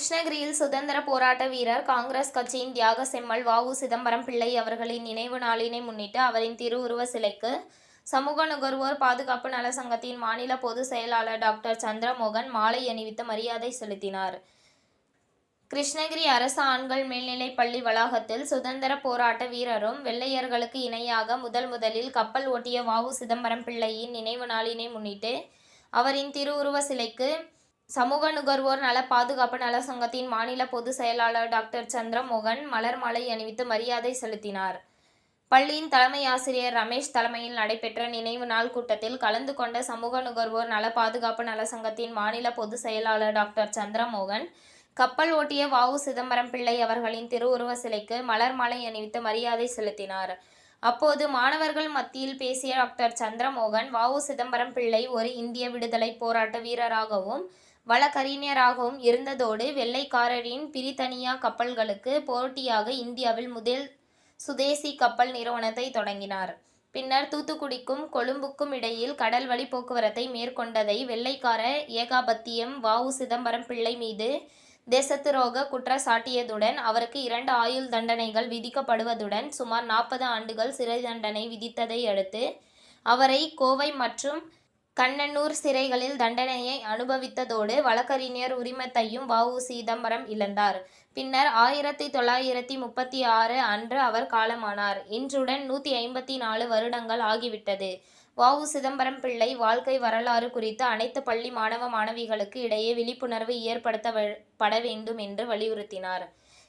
கிருஷ்ணகிரியில் சுதந்திர போராட்ட வீரர் காங்கிரஸ் கட்சியின் தியாக செம்மல் வாவு சிதம்பரம் பிள்ளை அவர்களின் நினைவு நாளினை முன்னிட்டு அவரின் திருவுருவ சிலைக்கு சமூக நுகர்வோர் பாதுகாப்பு நல சங்கத்தின் மாநில பொதுச் செயலாளர் டாக்டர் சந்திரமோகன் மாலை அணிவித்து மரியாதை செலுத்தினார். கிருஷ்ணகிரி அரசு ஆண்கள் மேல்நிலைப் பள்ளி வளாகத்தில் சுதந்திர போராட்ட வீரரும் வெள்ளையர்களுக்கு இணையாக முதல் முதலில் கப்பல் ஓட்டிய வாவு சிதம்பரம் பிள்ளையின் நினைவு நாளினை முன்னிட்டு அவரின் திருவுருவ சிலைக்கு சமூக நுகர்வோர் நல பாதுகாப்பு நல சங்கத்தின் மாநில பொதுச் செயலாளர் டாக்டர் சந்திரமோகன் மலர் மாலை அணிவித்து மரியாதை செலுத்தினார். பள்ளியின் தலைமை ஆசிரியர் ரமேஷ் தலைமையில் நடைபெற்ற நினைவு நாள் கூட்டத்தில் கலந்து கொண்ட சமூக நுகர்வோர் நல பாதுகாப்பு நல சங்கத்தின் மாநில பொதுச் செயலாளர் டாக்டர் சந்திரமோகன் கப்பல் ஓட்டிய வாவு சிதம்பரம் பிள்ளை அவர்களின் திருவுருவ சிலைக்கு மலர் மாலை அணிவித்து மரியாதை செலுத்தினார். அப்போது மாணவர்கள் மத்தியில் பேசிய டாக்டர் சந்திரமோகன் வாவு சிதம்பரம் பிள்ளை ஒரு இந்திய விடுதலை போராட்ட வீரராகவும் வழக்கறிஞராகவும் இருந்ததோடு வெள்ளைக்காரரின் பிரித்தனியா கப்பல்களுக்கு போட்டியாக இந்தியாவில் முதல் சுதேசி கப்பல் நிறுவனத்தை தொடங்கினார். பின்னர் தூத்துக்குடிக்கும் கொழும்புக்கும் இடையில் கடல் வழி போக்குவரத்தை மேற்கொண்டதை வெள்ளைக்கார ஏகாபத்தியம் வாவு சிதம்பரம் பிள்ளை மீது தேசத்துரோக குற்றச்சாட்டியதுடன் அவருக்கு இரண்டு ஆயுள் தண்டனைகள் விதிக்கப்படுவதுடன் சுமார் நாற்பது ஆண்டுகள் சிறை தண்டனை விதித்ததை அடுத்து அவரை கோவை மற்றும் கண்ணனூர் சிறைகளில் தண்டனையை அனுபவித்ததோடு வழக்கறிஞர் உரிமத்தையும் வஉ சிதம்பரம் இழந்தார். பின்னர் ஆயிரத்தி தொள்ளாயிரத்தி முப்பத்தி ஆறு அன்று அவர் காலமானார். இன்றுடன் நூற்றி ஐம்பத்தி நாலு வருடங்கள் ஆகிவிட்டது. வஉ சிதம்பரம் பிள்ளை வாழ்க்கை வரலாறு குறித்து அனைத்து பள்ளி மாணவ மாணவிகளுக்கு இடையே விழிப்புணர்வு ஏற்படுத்தப்பட வேண்டும் என்று வலியுறுத்தினார்.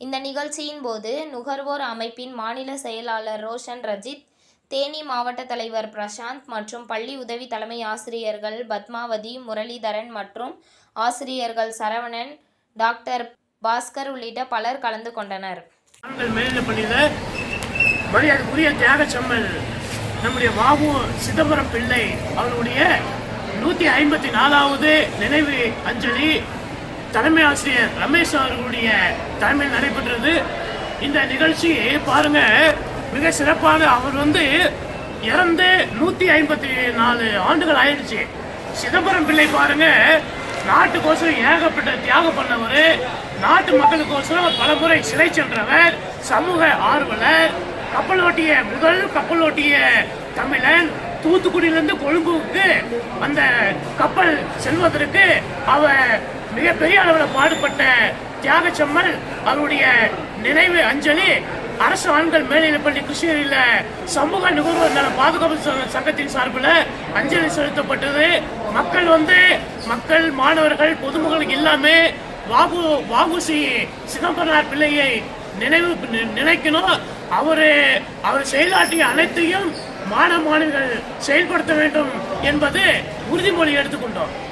இந்த நிகழ்ச்சியின் போது நுகர்வோர் அமைப்பின் மாநில செயலாளர் ரோஷன் ரஜித் தேனி மாவட்ட தலைவர் பிரசாந்த் மற்றும் பள்ளி உதவி தலைமை ஆசிரியர்கள் பத்மாவதி முரளிதரன் மற்றும் ஆசிரியர்கள் சரவணன் டாக்டர் பாஸ்கர் உள்ளிட்ட பலர் கலந்து கொண்டனர். ஆண்கள் தியாக செம்மல். நம்முடைய வாபு சிதம்பரம் பிள்ளை அவருடைய நூற்றி ஐம்பத்தி நாலாவது நினைவு அஞ்சலி தலைமை ஆசிரியர் ரமேஷ் அவர்களுடைய தலைமையில் நடைபெற்றது. இந்த நிகழ்ச்சி பாருங்க. மிக சிறப்பான அவர் வந்து இறந்து நூற்றி ஐம்பத்தி நாலு ஆண்டுகள் ஆயிடுச்சு. சிதம்பரம் பிள்ளை பாருங்க நாட்டுக்கோசரம் ஏகப்பட்ட தியாகம் பண்ணவர். நாட்டு மக்களுக்கோசரம் பலமுறை சிலை சென்றவர் சமூக ஆர்வலர் கப்பல் ஓட்டிய முதல் கப்பல் ஓட்டிய தமிழன் தூத்துக்குடியிலிருந்து கொழும்புக்கு அந்த கப்பல் செல்வதற்கு அவர் மிகப்பெரிய அளவில் பாடுபட்ட தியாகச்சம்மல் அவருடைய நினைவு அஞ்சலி அரசு ஆண்கள் மேல்நிலைப்பள்ளி கிருஷ்ணகிரியில் சமூக நுகர்வோர் நல பாதுகாப்பு சங்கத்தின் சார்பில் அஞ்சலி செலுத்தப்பட்டது. மக்கள் வந்து மக்கள் மாணவர்கள் பொதுமக்கள் எல்லாமே வாகு வாகுசி சிதம்பரனார் பிள்ளையை நினைவு நி- நினைக்கணும். அவர் அவர் செயலாற்றிய அனைத்தையும் மாணவ மாணவிகள் செயல்படுத்த வேண்டும் என்பது உறுதிமொழி எடுத்துக்கொண்டோம்.